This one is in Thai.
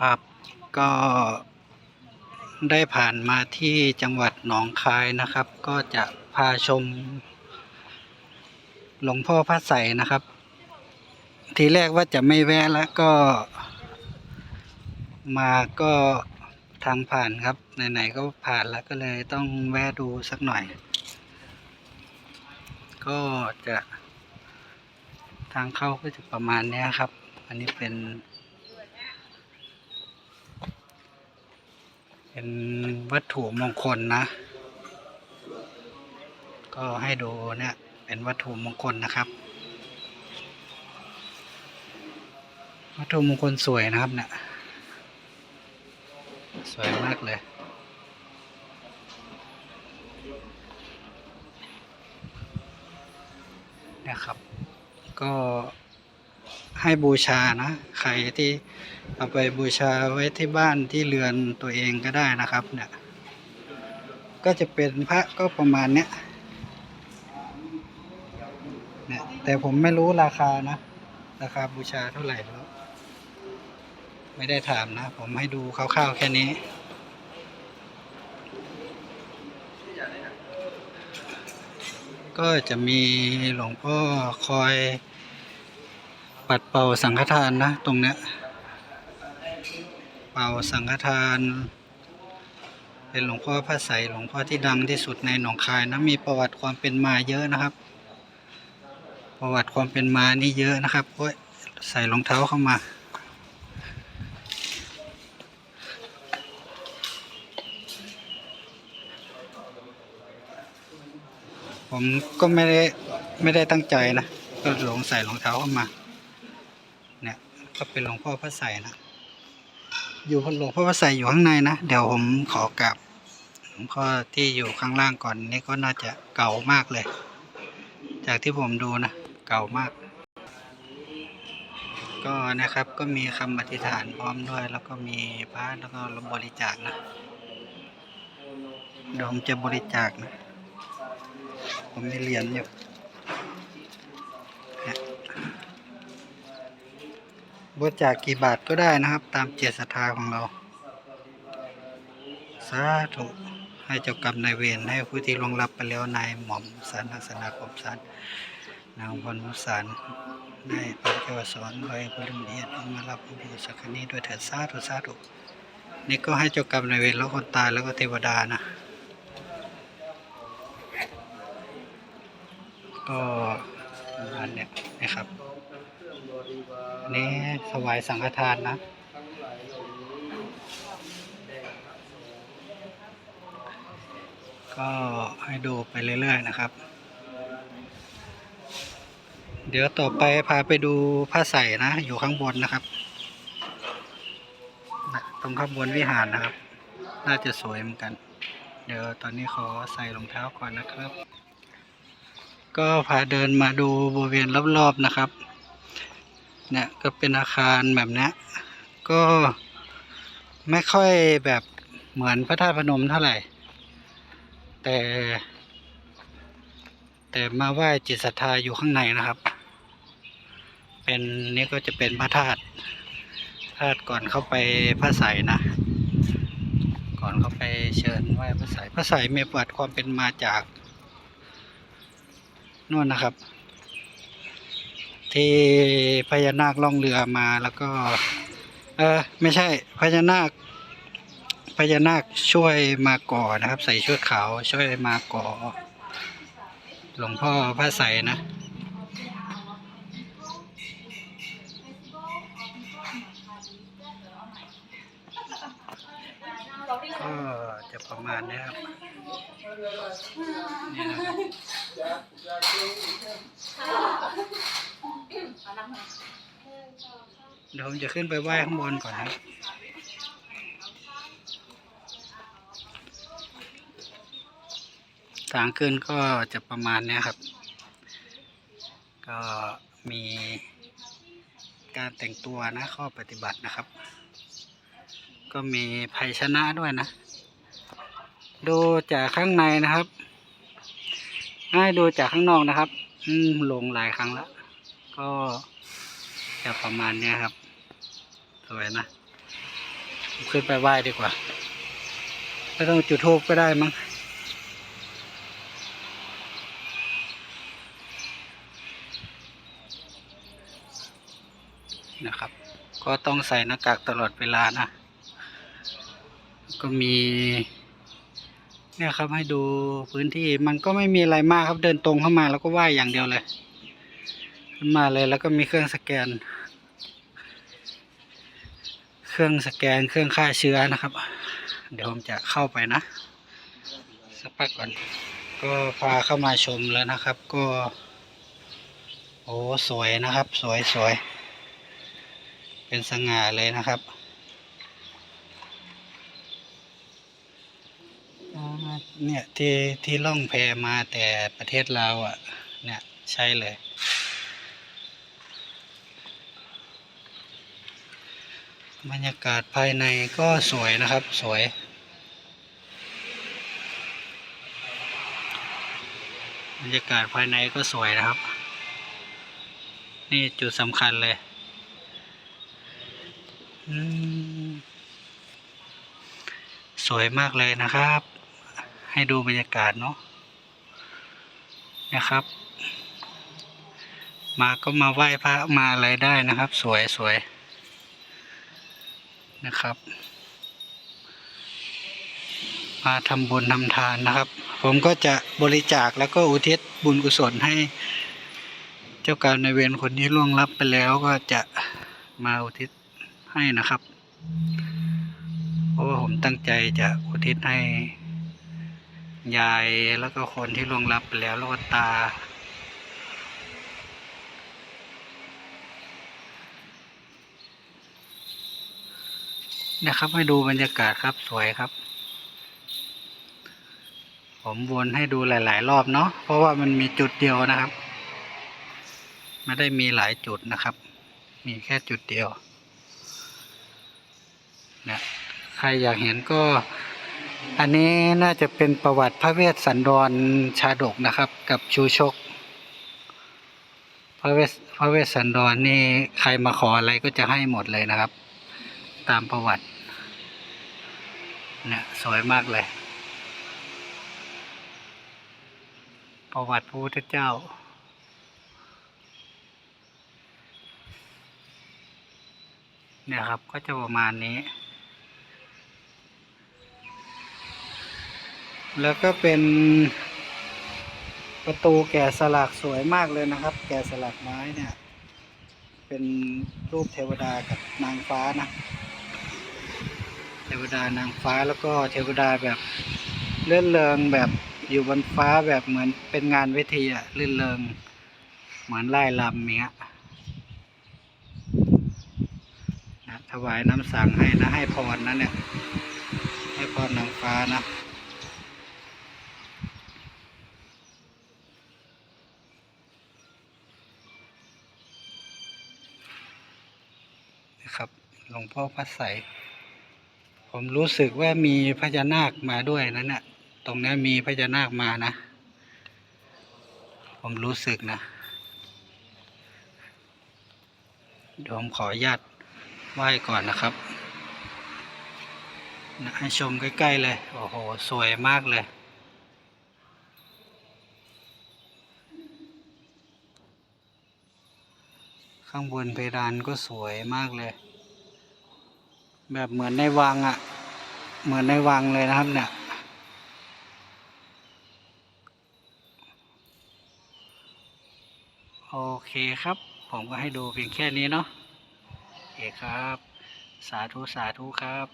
ครับ ก็ได้ผ่านมาที่จังหวัดหนองคายนะครับ ก็จะพาชม หลวงพ่อพระใสนะครับ ทีแรกว่าจะไม่แวะแล้วก็ มาก็ทางผ่านครับ ไหนๆก็ผ่านแล้วก็เลยต้องแวะดูสักหน่อย ก็จะทางเข้าก็จะประมาณนี้ครับ อันนี้เป็น เป็นวัตถุมงคลนะ ก็ให้ดูเนี่ยเป็นวัตถุมงคลนะครับ วัตถุมงคลสวยนะครับเนี่ยสวยมากเลยเนี่ยครับ ก็ ให้บูชานะ ใครที่เอาไปบูชาไว้ที่บ้านที่เรือนตัวเองก็ได้นะครับ เนี่ย ก็จะเป็นพระก็ประมาณเนี้ยเนี่ยแต่ผมไม่รู้ราคานะ ราคาบูชาเท่าไหร่แล้ว ไม่ได้ถามนะ ผมให้ดูคร่าวๆแค่นี้ก็จะมีหลวงพ่อคอย ปัดเป่าสังฆทานนะ ตรงเนี้ย เป่าสังฆทาน เป็นหลวงพ่อพระใสหลวงพ่อที่ดังที่สุดในหนองคายนะมีประวัติความเป็นมาเยอะนะครับ ประวัติความเป็นมานี่เยอะนะครับโอ้ยใส่รองเท้าเข้ามาผมก็ไม่ได้ไม่ได้ตั้งใจนะ ก็หลงใส่รองเท้าเข้ามา ก็เป็นหลวงพ่อพระใสนะ อยู่พหลวงพ่อพระใสอยู่ข้างในนะ เดี๋ยวผมขอกลับหลวงพ่อที่อยู่ข้างล่างก่อนนี่ก็น่าจะเก่ามากเลย จากที่ผมดูนะ เก่ามาก ก็นะครับก็มีคำอธิษฐานพร้อมด้วย แล้วก็มีพระแล้วก็บริจาคนะเดี๋ยวผมจะบริจาคนะ ผมมีเหรียญอยู่ บริจาคกี่บาทก็ได้นะครับ ตามเจตศรัทธาของเรา สาธุ ให้เจ้ากรรมนายเวรให้ผู้ที่ลงลับไปแล้วนายหม่อมสารนักษณะคมสารนางพรมุสารได้พระเจ้าสอนไว้บริเนียนมารับผู้บุสักนี้ด้วยเถิดสาธุสาธุนี่ก็ให้เจ้ากรรมนายเวรแล้วคนตายแล้วก็เทวดานะ ก็ประมาณเนี้ยนะครับ นนี้ถวายสังฆทานนะก็ให้ดูไปเรื่อยๆนะครับ เดี๋ยวต่อไปพาไปดูผ้าใส่นะ อยู่ข้างบนนะครับ ตรงข้างบนวิหารนะครับ น่าจะสวยเหมือนกัน เดี๋ยวตอนนี้ขอใส่รองเท้าก่อนนะครับ ก็พาเดินมาดูบริเวณรอบๆนะครับ เนี่ยก็เป็นอาคารแบบนี้ก็ไม่ค่อยแบบเหมือนพระธาตุพนมเท่าไหร่ แต่ แต่มาไหว้จิตศรัทธาอยู่ข้างในนะครับ เป็นนี่ก็จะเป็นพระธาตุธาตุก่อนเข้าไปพระไสยนะ ก่อนเข้าไปเชิญไหว้พระไสยพระไสยมีประวัติความเป็นมาจากนู่นนะครับ ที่พญานาคล่องเรือมาแล้วก็ เออไม่ใช่พญานาคพญานาคช่วยมาก่อนะครับ ใส่ชุดขาวช่วยมาก่อ หลวงพ่อพระใสนะก็จะประมาณนี้ครับนี่นะครับ เดี๋ยวผมจะขึ้นไปไหว้ข้างบนก่อนนะทางขึ้นก็จะประมาณนี้ครับ ก็มีการแต่งตัวนะข้อปฏิบัตินะครับ ก็มีภัยชนะด้วยนะ ดูจากข้างในนะครับให้ดูจากข้างนอกนะครับ อืมลงหลายครั้งแล้ว ก็จะประมาณเนี้ยครับ สวยนะ ขึ้นไปไหว้ดีกว่า ไม่ต้องจุดธูปก็ได้มั้งนะครับ ก็ต้องใส่หน้ากากตลอดเวลานะ ก็มี เนี่ยครับให้ดูพื้นที่มันก็ไม่มีอะไรมากครับเดินตรงเข้ามาแล้วก็ไหว้อย่างเดียวเลย ขึ้นมาเลยแล้วก็มีเครื่องสแกน เครื่องสแกนเครื่องฆ่าเชื้อนะครับ เดี๋ยวผมจะเข้าไปนะ สักพักก่อน ก็พาเข้ามาชมแล้วนะครับ ก็ โอ้สวยนะครับ สวยสวยเป็นสง่าเลยนะครับเนี่ยที่ที่ล่องแพมาแต่ประเทศลาวอะ เนี่ยใช่เลย บรรยากาศภายในก็สวยนะครับสวย บรรยากาศภายในก็สวยนะครับ นี่จุดสำคัญเลยสวยมากเลยนะครับ ให้ดูบรรยากาศเนาะนะครับ มาก็มาไหว้พระมาอะไรได้นะครับ สวยสวย นะครับ มาทำบุญทำทานนะครับ ผมก็จะบริจาคแล้วก็อุทิศบุญกุศลให้เจ้าการในายเวรคนที่ล่วงลับไปแล้วก็จะมาอุทิศให้นะครับ เพราะว่าผมตั้งใจจะอุทิศให้ยายแล้วก็คนที่ล่วงลับไปแล้วแล้วก็ตา นะครับ ให้ดูบรรยากาศครับสวยครับ ผมวนให้ดูหลาย ๆ รอบเนาะเพราะว่ามันมีจุดเดียวนะครับ ไม่ได้มีหลายจุดนะครับ มีแค่จุดเดียวเนี่ยใครอยากเห็นก็ อันนี้น่าจะเป็นประวัติพระเวสสันดรชาดกนะครับ กับชูชกพระเวสพระเวสสันดรนี่ใครมาขออะไรก็จะให้หมดเลยนะครับ ตามประวัติ เนี่ยสวยมากเลย ประวัติพระพุทธเจ้า เนี่ยครับก็จะประมาณนี้ แล้วก็เป็นประตูแกะสลักสวยมากเลยนะครับ แกะสลักไม้เนี่ย เป็นรูปเทวดากับนางฟ้านะ เทวดานางฟ้าแล้วก็เทวดาแบบเลื่อนเริงแบบอยู่บนฟ้าแบบเหมือนเป็นงานเวทีอะเลื่อนเริงเหมือนไล่ลำเนี้ยนะถวายน้ำสังให้นะให้พรนะเนี่ย ให้พรนางฟ้านะนะครับหลวงพ่อพระใส ผมรู้สึกว่ามีพญานาคมาด้วยนะเนี่ยตรงนี้มีพญานาคมานะ ผมรู้สึกนะเดี๋ยวผมขออนุญาตไหว้ก่อนนะครับนะให้ชมใกล้ ๆ เลย โอ้โห สวยมากเลย ข้างบนเพดานก็สวยมากเลย แบบเหมือนในวังอะ่ะ เหมือนในวังเลยนะครับเนี่ย โอเคครับ ผมก็ให้ดูเพียงแค่นี้เนาะโอเคครับ สาธุ สาธุครับ